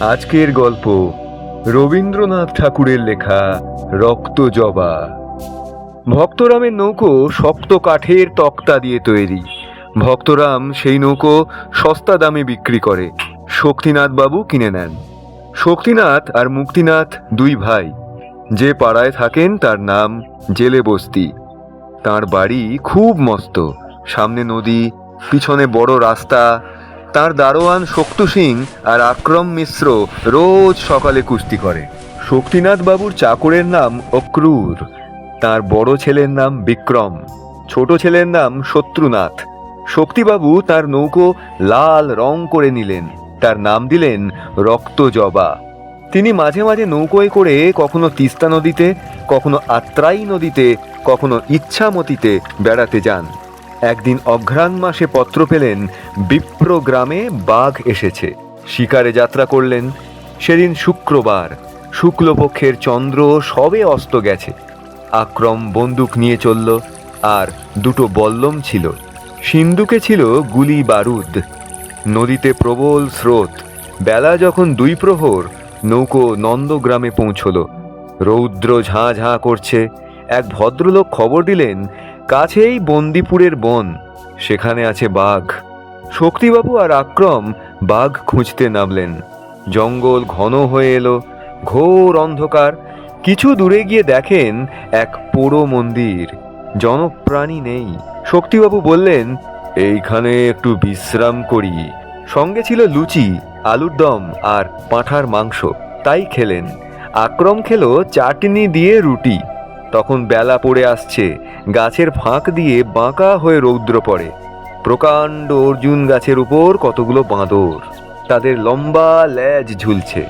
আজকের গল্প রবীন্দ্রনাথ ঠাকুরের লেখা রক্ত জবা। ভক্তরামের নৌকো শক্ত কাঠের তক্তা দিয়ে তৈরি। ভক্তরাম সেই নৌকো সস্তা দামে বিক্রি করে। শক্তিনাথ বাবু কিনে নেন। শক্তিনাথ আর মুক্তিনাথ দুই ভাই। যে পাড়ায় থাকেন তার নাম জেলে বস্তি তাঁর বাড়ি খুব মস্ত। সামনে নদী, পিছনে বড় রাস্তা তার দারোয়ান শক্তু সিং আর আক্রম মিশ্র রোজ সকালে কুস্তি করে। শক্তিনাথ বাবুর চাকরের নাম অক্রুর। তার বড় ছেলের নাম বিক্রম। ছোট ছেলের নাম শত্রুনাথ। শক্তিবাবু তার নৌকো লাল রং করে নিলেন। তার নাম দিলেন রক্ত জবা। তিনি মাঝে মাঝে নৌকোয় করে কখনো তিস্তা নদীতে, কখনো আত্রাই নদীতে, কখনো ইচ্ছামতিতে বেড়াতে যান। একদিন অঘ্রাণ মাসে পত্র পেলেন, বিপ্র গ্রামে বাঘ এসেছে। শিকারে যাত্রা করলেন, সেদিন শুক্রবার। শুক্লপক্ষের চন্দ্র সবে অস্ত গেছে। আক্রম বন্দুক নিয়ে চলল, আর দুটো বল্লম ছিল। সিন্ধুকে ছিল গুলি বারুদ। নদীতে প্রবল স্রোত। বেলা যখন দুই প্রহর, নৌকো নন্দগ্রামে পৌঁছল। রৌদ্র ঝাঁ ঝাঁ করছে। এক ভদ্রলোক খবর দিলেন কাছেই বন্দিপুরের বন, সেখানে আছে বাঘ। শক্তিবাবু আর আক্রম বাঘ খুঁজতে নামলেন। জঙ্গল ঘন হয়ে এলো, ঘোর অন্ধকার। কিছু দূরে গিয়ে দেখেন এক পোড়ো মন্দির, জনপ্রাণী নেই। শক্তিবাবু বললেন, এইখানে একটু বিশ্রাম করি। সঙ্গে ছিল লুচি, আলুর দম আর পাঁঠার মাংস। তাই খেলেন। আক্রম খেলো চাটনি দিয়ে রুটি। তখন বেলা পড়ে আসছে। গাছের ফাঁক দিয়ে বাঁকা হয়ে রৌদ্র পড়ে। প্রকাণ্ড অর্জুন গাছের উপর কতগুলো বাঁদর। তাদের লম্বা ল্যাজ ঝুলছে।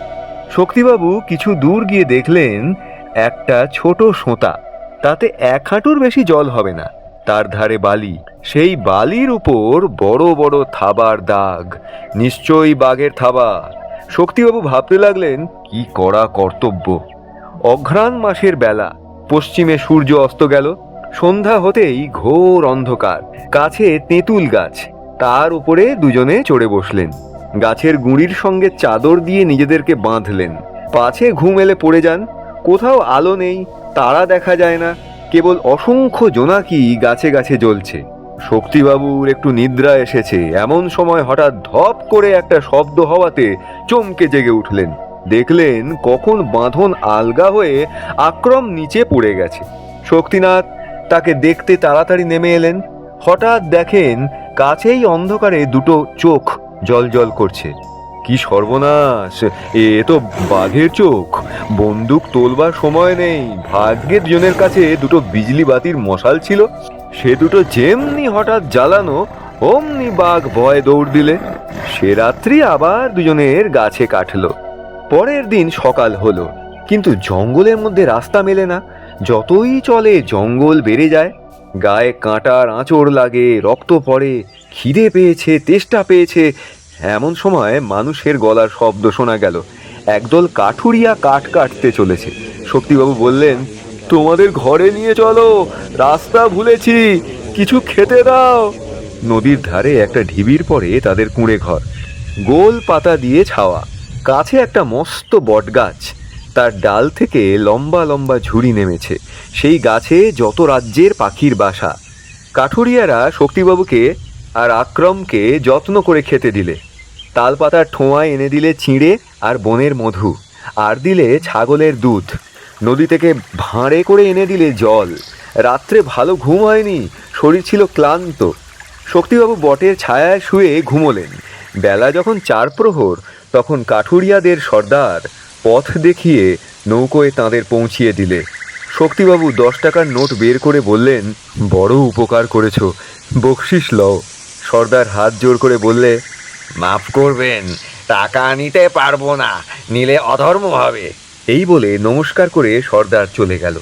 শক্তিবাবু কিছু দূর গিয়ে দেখলেন, একটা ছোট সোঁতা। তাতে এক হাঁটুর বেশি জল হবে না। তার ধারে বালি। সেই বালির উপর বড় বড় থাবার দাগ। নিশ্চয়ই বাঘের থাবা শক্তিবাবু ভাবতে লাগলেন, কি করা কর্তব্য। অঘ্রাণ মাসের বেলা। পশ্চিমে সূর্য অস্ত গেল। সন্ধ্যা হতেই ঘোর অন্ধকার। কাছে তেঁতুল গাছ। তার উপরে দুজনে চড়ে বসলেন। গাছের গুঁড়ির সঙ্গে চাদর দিয়ে নিজেদেরকে বাঁধলেন। পাছে ঘুম এলে পড়ে যান। কোথাও আলো নেই, তারা দেখা যায় না। কেবল অসংখ্য জোনাকি গাছে গাছে জ্বলছে। শক্তিবাবুর একটু নিদ্রা এসেছে। এমন সময় হঠাৎ ধপ করে একটা শব্দ হওয়াতে চমকে জেগে উঠলেন। দেখলেন কখন বাঁধন আলগা হয়ে আক্রম নিচে পড়ে গেছে। শক্তিনাথ তাকে দেখতে তাড়াতাড়ি নেমে এলেন। হঠাৎ দেখেন কাছেই অন্ধকারে দুটো চোখ জল করছে। কি সর্বনাশ! এ তো বাঘের চোখ। বন্দুক তোলবার সময় নেই। ভাগ্যের জনের কাছে দুটো বিজলি বাতির মশাল ছিল। সে দুটো যেমনি হঠাৎ জ্বালানো, অমনি বাঘ ভয় দৌড় দিলে। সে রাত্রি আবার দুজনের গাছে কাটলো। পরের দিন সকাল হলো। কিন্তু জঙ্গলের মধ্যে রাস্তা মেলে না। যতই চলে, জঙ্গল বেড়ে যায়। গায়ে কাঁটার আঁচড় লাগে, রক্ত পড়ে, খিদে পেয়েছে, তেষ্টা পেয়েছে। এমন সময় মানুষের গলার শব্দ শোনা গেল। একদল কাঠুরিয়া কাঠ কাটতে চলেছে। শক্তিবাবু বললেন, তোমাদের ঘরে নিয়ে চলো, রাস্তা ভুলেছি, কিছু খেতে দাও। নদীর ধারে একটা ঢিবির পরে তাদের কুঁড়ে ঘর। গোল পাতা দিয়ে ছাওয়া। কাছে একটা মস্ত বটগাছ। তার ডাল থেকে লম্বা লম্বা ঝুড়ি নেমেছে। সেই গাছে যত রাজ্যের পাখির বাসা। কাঠুরিয়ারা শক্তিবাবুকে আর আক্রমকে যত্ন করে খেতে দিলে। তালপাতার ঠোঁয়ায় এনে দিলে চিঁড়ে আর বনের মধু, আর দিলে ছাগলের দুধ। নদী থেকে ভাঁড়ে করে এনে দিলে জল। রাত্রে ভালো ঘুম হয়নি, শরীর ছিল ক্লান্ত। শক্তিবাবু বটের ছায়ায় শুয়ে ঘুমোলেন। বেলা যখন চার প্রহর তখন কাঠুরিয়াদের সর্দার পথ দেখিয়ে নৌকোয় তাঁদের পৌঁছিয়ে দিলে। শক্তিবাবু দশ টাকার নোট বের করে বললেন, বড় উপকার করেছ, বকশিস লও। সর্দার হাত জোর করে বললে, মাফ করবেন, টাকা নিতে পারব না, নিলে অধর্ম হবে। এই বলে নমস্কার করে সর্দার চলে গেল।